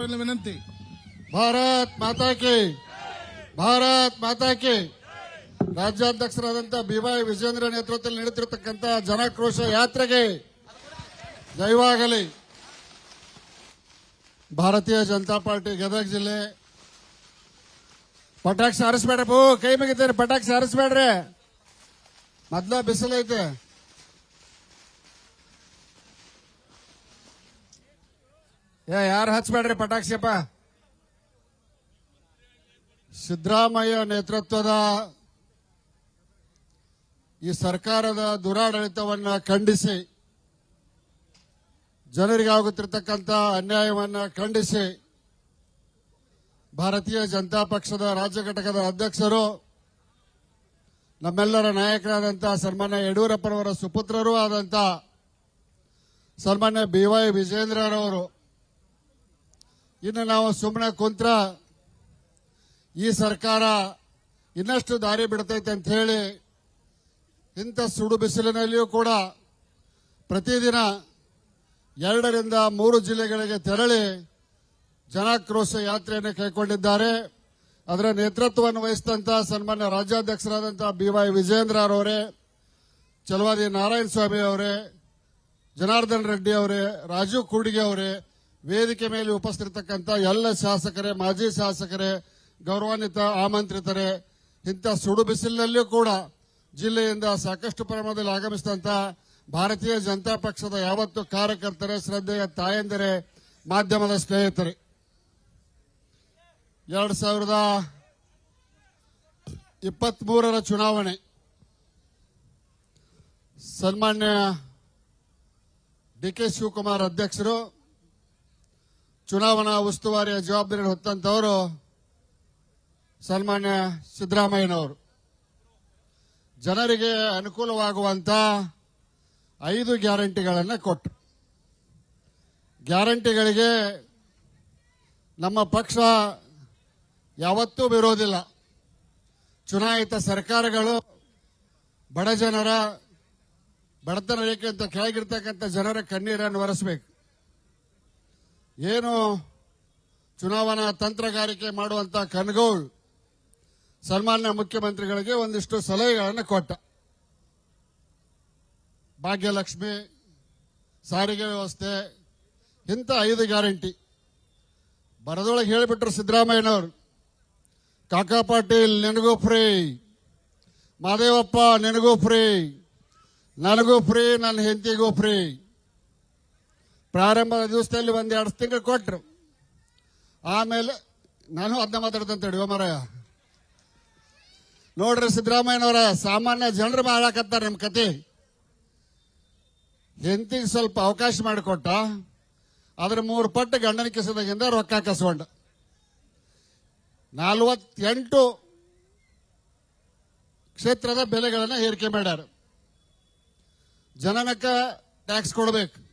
ವಿನಂತಿ. ಭಾರತ್ ಮಾತಾ ಕಿ, ಭಾರತ್ ಮಾತಾ ಕಿ. ರಾಜ್ಯಾಧ್ಯಕ್ಷರಾದಂಥ ಬಿವೈ ವಿಜೇಂದ್ರ ನೇತೃತ್ವದಲ್ಲಿ ನಡೆಯುತ್ತಿರತಕ್ಕಂಥ ಜನಾಕ್ರೋಶ ಯಾತ್ರೆಗೆ ಜೈವಾಗಲಿ ಭಾರತೀಯ ಜನತಾ ಪಾರ್ಟಿ ಗದಗ ಜಿಲ್ಲೆ. ಪಟಾಕ್ಷಿ ಹಾರಿಸ್ಬೇಡ್ರಪ್ಪ. ಕೈ ಮುಗಿತೇನೆ. ಪಟಾಕ್ಷಿ ಹಾರಿಸ್ಬೇಡ್ರಿ. ಮೊದ್ಲ ಬಿಸಿಲೈತೆ. ಯಾರು ಹಚ್ಬೇಡ್ರಿ ಪಟಾಕ್ಷಿಯಪ್ಪ? ಸಿದ್ದರಾಮಯ್ಯ ನೇತೃತ್ವದ ಈ ಸರ್ಕಾರದ ದುರಾಡಳಿತವನ್ನ ಖಂಡಿಸಿ, ಜನರಿಗೆ ಆಗುತ್ತಿರತಕ್ಕಂಥ ಅನ್ಯಾಯವನ್ನ ಖಂಡಿಸಿ, ಭಾರತೀಯ ಜನತಾ ಪಕ್ಷದ ರಾಜ್ಯ ಘಟಕದ ಅಧ್ಯಕ್ಷರು, ನಮ್ಮೆಲ್ಲರ ನಾಯಕರಾದಂಥ ಸನ್ಮಾನ್ಯ ಯಡಿಯೂರಪ್ಪನವರ ಸುಪುತ್ರರೂ ಆದಂಥ ಸನ್ಮಾನ್ಯ ಬಿ ವೈ ವಿಜೇಂದ್ರರವರು ಇನ್ನು ನಾವು ಸುಮ್ಮನೆ ಕುಂತ್ರ ಈ ಸರ್ಕಾರ ಇನ್ನಷ್ಟು ದಾರಿ ಬಿಡ್ತೈತೆ ಅಂತ ಹೇಳಿ ಇಂಥ ಸುಡು ಬಿಸಿಲಿನಲ್ಲಿಯೂ ಕೂಡ ಪ್ರತಿದಿನ ಎರಡರಿಂದ ಮೂರು ಜಿಲ್ಲೆಗಳಿಗೆ ತೆರಳಿ ಜನಾಕ್ರೋಶ ಯಾತ್ರೆಯನ್ನು ಕೈಗೊಂಡಿದ್ದಾರೆ. ಅದರ ನೇತೃತ್ವವನ್ನು ವಹಿಸಿದಂತಹ ಸನ್ಮಾನ್ಯ ರಾಜ್ಯಾಧ್ಯಕ್ಷರಾದಂತಹ ಬಿ ವೈ ವಿಜೇಂದ್ರ ಅವರೇ ಚಲವಾದಿ ನಾರಾಯಣ ಸ್ವಾಮಿ ಅವರೇ, ಜನಾರ್ದನ್ ರೆಡ್ಡಿ ಅವರೇ ರಾಜೀವ್ ಕೂಡಿಗೆ ಅವರೇ ವೇದಿಕೆ ಮೇಲೆ ಉಪಸ್ಥಿತಕ್ಕಂಥ ಎಲ್ಲ ಶಾಸಕರೇ, ಮಾಜಿ ಶಾಸಕರೇ, ಗೌರವಾನ್ವಿತ ಆಮಂತ್ರಿತರೇ, ಇಂಥ ಸುಡು ಬಿಸಿಲಿನಲ್ಲಿಯೂ ಕೂಡ ಜಿಲ್ಲೆಯಿಂದ ಸಾಕಷ್ಟು ಪ್ರಮಾಣದಲ್ಲಿ ಆಗಮಿಸಿದಂತ ಭಾರತೀಯ ಜನತಾ ಪಕ್ಷದ ಯಾವತ್ತು ಕಾರ್ಯಕರ್ತರೇ, ಶ್ರದ್ಧೆಯ ತಾಯಂದಿರೇ, ಮಾಧ್ಯಮದ ಸ್ನೇಹಿತರೆ. ಎರಡ್ ಸಾವಿರದ ಇಪ್ಪತ್ಮೂರರ ಚುನಾವಣೆ. ಸನ್ಮಾನ್ಯ ಡಿ ಕೆ ಶಿವಕುಮಾರ್ ಅಧ್ಯಕ್ಷರು ಚುನಾವಣಾ ಉಸ್ತುವಾರಿಯ ಜವಾಬ್ದಾರಿ ಹೊತ್ತಂತವರು ಸನ್ಮಾನ್ಯ ಸಿದ್ದರಾಮಯ್ಯನವರು. ಜನರಿಗೆ ಅನುಕೂಲವಾಗುವಂತ ಐದು ಗ್ಯಾರಂಟಿಗಳನ್ನು ಕೊಟ್ಟರು. ಗ್ಯಾರಂಟಿಗಳಿಗೆ ನಮ್ಮ ಪಕ್ಷ ಯಾವತ್ತೂ ಬಿರೋದಿಲ್ಲ ಚುನಾಯಿತ ಸರ್ಕಾರಗಳು ಬಡ ಜನರ ಬಡತನ ರೇಖೆಂತ ಕೆಳಗಿರ್ತಕ್ಕಂಥ ಜನರ ಕಣ್ಣೀರನ್ನು ಒರೆಸಬೇಕು. ಏನು ಚುನಾವಣಾ ತಂತ್ರಗಾರಿಕೆ ಮಾಡುವಂತ ಕನಗೌಳ್ ಸನ್ಮಾನ್ಯ ಮುಖ್ಯಮಂತ್ರಿಗಳಿಗೆ ಒಂದಿಷ್ಟು ಸಲಹೆಗಳನ್ನು ಕೊಟ್ಟ. ಭಾಗ್ಯಲಕ್ಷ್ಮಿ, ಸಾರಿಗೆ ವ್ಯವಸ್ಥೆ, ಇಂಥ ಐದು ಗ್ಯಾರಂಟಿ. ಬರದೊಳಗೆ ಹೇಳಿಬಿಟ್ರು ಸಿದ್ದರಾಮಯ್ಯನವರು, ಕಾಕಾ ಪಾಟೀಲ್, ನಿನಗೂ ಫ್ರೀ. ಮಾದೇವಪ್ಪ, ನಿನಗೂ ಫ್ರೀ. ನನಗೂ ಫ್ರೀ, ನನ್ನ ಹೆಂಡತಿಗೂ ಫ್ರೀ. ಪ್ರಾರಂಭದ ದಿವಸದಲ್ಲಿ ಒಂದು ಎರಡು ತಿಂಗಳು ಕೊಟ್ರು. ಆಮೇಲೆ ನಾನು ಅದನ್ನ ಮಾತಾಡ್ತಂತ ಹೇಳಿ ಓಮರ ನೋಡ್ರಿ ಸಿದ್ದರಾಮಯ್ಯನವರ ಸಾಮಾನ್ಯ ಜನರು ಮಾಡಾಕತ್ತಾರೆ ನಿಮ್ ಕತೆ. ಹೆಂಡತಿಗೆ ಸ್ವಲ್ಪ ಅವಕಾಶ ಮಾಡಿಕೊಟ್ಟ, ಅದ್ರ ಮೂರು ಪಟ್ಟು ಗಂಡನ ಕಿಸದಾಗಿಂದ ರೊಕ್ಕ ಕಸ್ಕೊಂಡ ನಲ್ವತ್ತೆಂಟು ಕ್ಷೇತ್ರದ ಬೆಲೆಗಳನ್ನು ಏರಿಕೆ ಮಾಡ್ಯಾರ. ಜನನಕ್ಕ ಟ್ಯಾಕ್ಸ್ ಕೊಡಬೇಕು.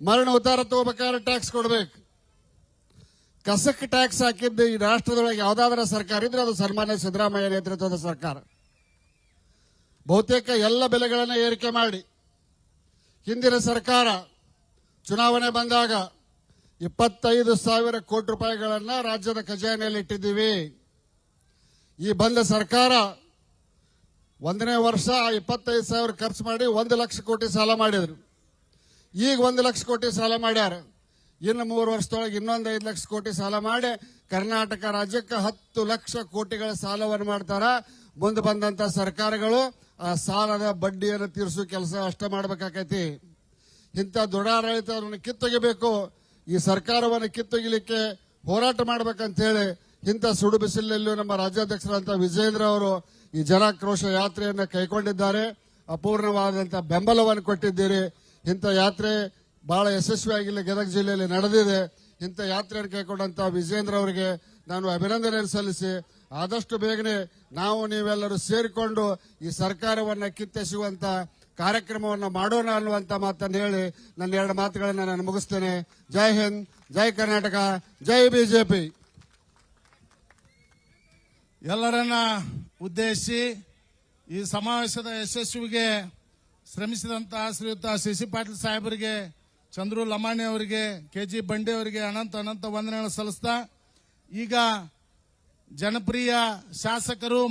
ಮರಣ ಉತ್ತಾರ ತಗೋಬೇಕಾದ್ರೆ ಟ್ಯಾಕ್ಸ್ ಕೊಡಬೇಕು. ಕಸಕ್ಕೆ ಟ್ಯಾಕ್ಸ್ ಹಾಕಿದ್ದು ಈ ರಾಷ್ಟ್ರದೊಳಗೆ ಯಾವುದಾದ್ರೂ ಸರ್ಕಾರ ಇದ್ರೆ ಅದು ಸನ್ಮಾನ್ಯ ಸಿದ್ದರಾಮಯ್ಯ ನೇತೃತ್ವದ ಸರ್ಕಾರ. ಬಹುತೇಕ ಎಲ್ಲ ಬೆಲೆಗಳನ್ನು ಏರಿಕೆ ಮಾಡಿ. ಹಿಂದಿನ ಸರ್ಕಾರ ಚುನಾವಣೆ ಬಂದಾಗ ಇಪ್ಪತ್ತೈದು ಸಾವಿರ ಕೋಟಿ ರೂಪಾಯಿಗಳನ್ನ ರಾಜ್ಯದ ಖಜಾನೆಯಲ್ಲಿ ಇಟ್ಟಿದ್ದೀವಿ. ಈ ಬಂದ ಸರ್ಕಾರ ಒಂದನೇ ವರ್ಷ ಇಪ್ಪತ್ತೈದು ಸಾವಿರ ಖರ್ಚು ಮಾಡಿ ಒಂದು ಲಕ್ಷ ಕೋಟಿ ಸಾಲ ಮಾಡಿದ್ರು. ಈಗ ಒಂದು ಲಕ್ಷ ಕೋಟಿ ಸಾಲ ಮಾಡ್ಯಾರ. ಇನ್ನು ಮೂರು ವರ್ಷದೊಳಗೆ ಇನ್ನೊಂದು ಐದು ಲಕ್ಷ ಕೋಟಿ ಸಾಲ ಮಾಡಿ ಕರ್ನಾಟಕ ರಾಜ್ಯಕ್ಕೆ ಹತ್ತು ಲಕ್ಷ ಕೋಟಿಗಳ ಸಾಲವನ್ನು ಮಾಡ್ತಾರ. ಮುಂದೆ ಬಂದಂತ ಸರ್ಕಾರಗಳು ಆ ಸಾಲದ ಬಡ್ಡಿಯನ್ನು ತೀರಿಸುವ ಕೆಲಸ ಅಷ್ಟೇ ಮಾಡಬೇಕಾಕೈತಿ. ಇಂಥ ದುರಾಡಳಿತವನ್ನು ಕಿತ್ತೊಗಿಬೇಕು. ಈ ಸರ್ಕಾರವನ್ನು ಕಿತ್ತೊಗಿಲಿಕ್ಕೆ ಹೋರಾಟ ಮಾಡ್ಬೇಕಂತೇಳಿ ಇಂಥ ಸುಡು ಬಿಸಿಲಲ್ಲೂ ನಮ್ಮ ರಾಜ್ಯಾಧ್ಯಕ್ಷರಾದಂಥ ವಿಜೇಂದ್ರ ಅವರು ಈ ಜನಾಕ್ರೋಶ ಯಾತ್ರೆಯನ್ನು ಕೈಗೊಂಡಿದ್ದಾರೆ. ಅಪೂರ್ಣವಾದಂಥ ಬೆಂಬಲವನ್ನು ಕೊಟ್ಟಿದ್ದೀರಿ. ಇಂಥ ಯಾತ್ರೆ ಬಹಳ ಯಶಸ್ವಿಯಾಗಿಲ್ಲ. ಗದಗ ಜಿಲ್ಲೆಯಲ್ಲಿ ನಡೆದಿದೆ. ಇಂಥ ಯಾತ್ರೆಯನ್ನು ಕೈಕೊಂಡಂತ ವಿಜೇಂದ್ರ ಅವರಿಗೆ ನಾನು ಅಭಿನಂದನೆ ಸಲ್ಲಿಸಿ, ಆದಷ್ಟು ಬೇಗನೆ ನಾವು ನೀವೆಲ್ಲರೂ ಸೇರಿಕೊಂಡು ಈ ಸರ್ಕಾರವನ್ನ ಕಿತ್ತೆಸುವಂತ ಕಾರ್ಯಕ್ರಮವನ್ನು ಮಾಡೋಣ ಅನ್ನುವಂತ ಮಾತನ್ನು ಹೇಳಿ ನನ್ನ ಎರಡು ಮಾತುಗಳನ್ನು ನಾನು ಮುಗಿಸ್ತೇನೆ. ಜೈ ಹಿಂದ್, ಜೈ ಕರ್ನಾಟಕ, ಜೈ ಬಿಜೆಪಿ. ಎಲ್ಲರನ್ನ ಉದ್ದೇಶಿಸಿ ಈ ಸಮಾವೇಶದ ಯಶಸ್ವಿಗೆ ಶ್ರಮಿಸಿದಂತಹ ಶ್ರೀಯುತ ಶಶಿ ಪಾಟೀಲ್ ಸಾಹೇಬರಿಗೆ, ಚಂದ್ರು ಲಮಾಣಿ ಅವರಿಗೆ, ಕೆ ಜಿ ಬಂಡೆ ಅವರಿಗೆ ಅನಂತ ಅನಂತ ವಂದನೆಗಳನ್ನು ಸಲ್ಲಿಸ್ತಾ, ಈಗ ಜನಪ್ರಿಯ ಶಾಸಕರು